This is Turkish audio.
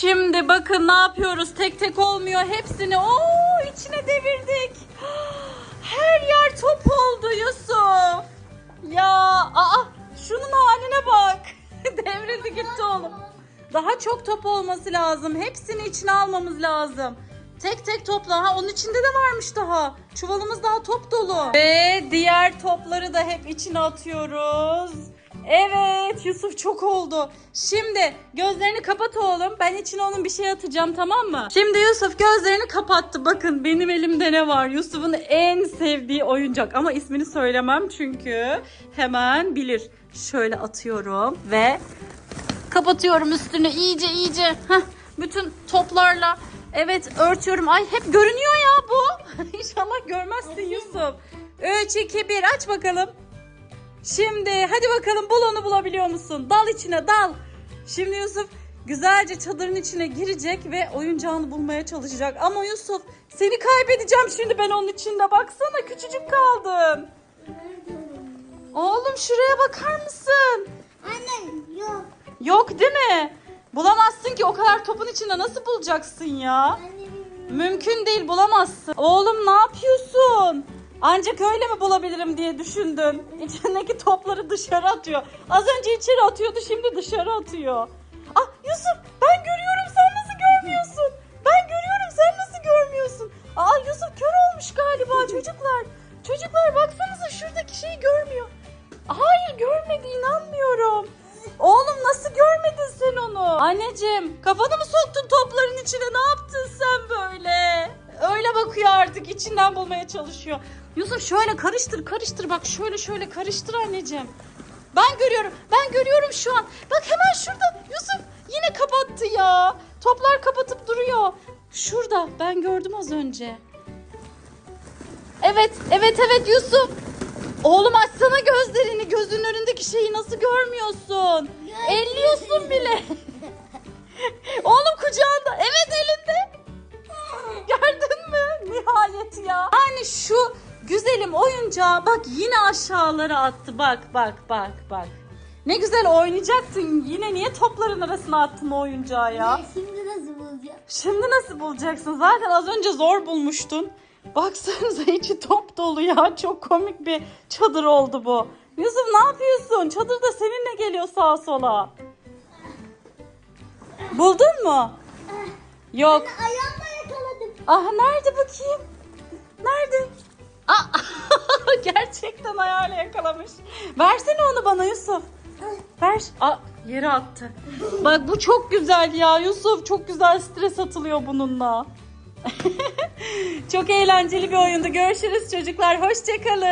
Şimdi bakın ne yapıyoruz. Tek tek olmuyor. Hepsini o içine devirdik. Her yer top oldu Yusuf. Ya aa şunun haline bak. Devrildi gitti oğlum. Daha çok top olması lazım. Hepsini içine almamız lazım. Tek tek topla. Ha onun içinde de varmış daha. Çuvalımız daha top dolu. Ve diğer topları da hep içine atıyoruz. Evet Yusuf çok oldu. Şimdi gözlerini kapat oğlum. Ben içine onun bir şey atacağım tamam mı? Şimdi Yusuf gözlerini kapattı. Bakın benim elimde ne var? Yusuf'un en sevdiği oyuncak. Ama ismini söylemem çünkü hemen bilir. Şöyle atıyorum ve kapatıyorum üstünü iyice iyice. Heh, bütün toplarla. Evet örtüyorum. Ay hep görünüyor ya bu. İnşallah görmezsin Yusuf. 3, 2, 1 aç bakalım. Şimdi hadi bakalım bul onu bulabiliyor musun? Dal içine dal. Şimdi Yusuf güzelce çadırın içine girecek ve oyuncağını bulmaya çalışacak. Ama Yusuf seni kaybedeceğim şimdi ben onun içinde. Baksana küçücük kaldın. Oğlum şuraya bakar mısın? Anne yok. Yok değil mi? Bulamazsın ki o kadar topun içinde nasıl bulacaksın ya? Anne Mümkün değil bulamazsın. Oğlum ne yapıyorsun? Ancak öyle mi bulabilirim diye düşündün. İçindeki topları dışarı atıyor. Az önce içeri atıyordu şimdi dışarı atıyor. Ah Yusuf ben görüyorum sen nasıl görmüyorsun? Ben görüyorum sen nasıl görmüyorsun? Aa Yusuf kör olmuş galiba çocuklar. Çocuklar baksanıza şuradaki şeyi görmüyor. Hayır görmedi inanmıyorum. Oğlum nasıl görmedin sen onu? Anneciğim kafanı mı soktun topların içine ne yaptın sen böyle? Öyle bakıyor artık içinden bulmaya çalışıyor. Yusuf şöyle karıştır karıştır bak şöyle şöyle karıştır anneciğim. Ben görüyorum ben görüyorum şu an. Bak hemen şurada Yusuf yine kapattı ya. Toplar kapatıp duruyor. Şurada ben gördüm az önce. Evet evet evet Yusuf. Oğlum açsana gözlerini. Gözünün önündeki şeyi nasıl görmüyorsun? Elliyorsun bile. Oğlum kucağında. Evet elinde. Gördün mü? Nihayet ya. Yani şu güzelim oyuncağı bak yine aşağılara attı. Bak bak bak bak. Ne güzel oynayacaktın. Yine niye topların arasına attın o oyuncağı ya? Şimdi nasıl bulacağım? Şimdi nasıl bulacaksın? Zaten az önce zor bulmuştun. Baksanıza içi top dolu ya. Çok komik bir çadır oldu bu. Yusuf ne yapıyorsun? Çadır da seninle geliyor sağa sola. Buldun mu? Yok. Ayağımla yakaladım. Ah nerede bakayım? Gerçekten ayağıyla yakalamış. Versene onu bana Yusuf. Ver. Aa, yere attı. Bak bu çok güzel ya Yusuf. Çok güzel stres atılıyor bununla. çok eğlenceli bir oyundu. Görüşürüz çocuklar. Hoşçakalın.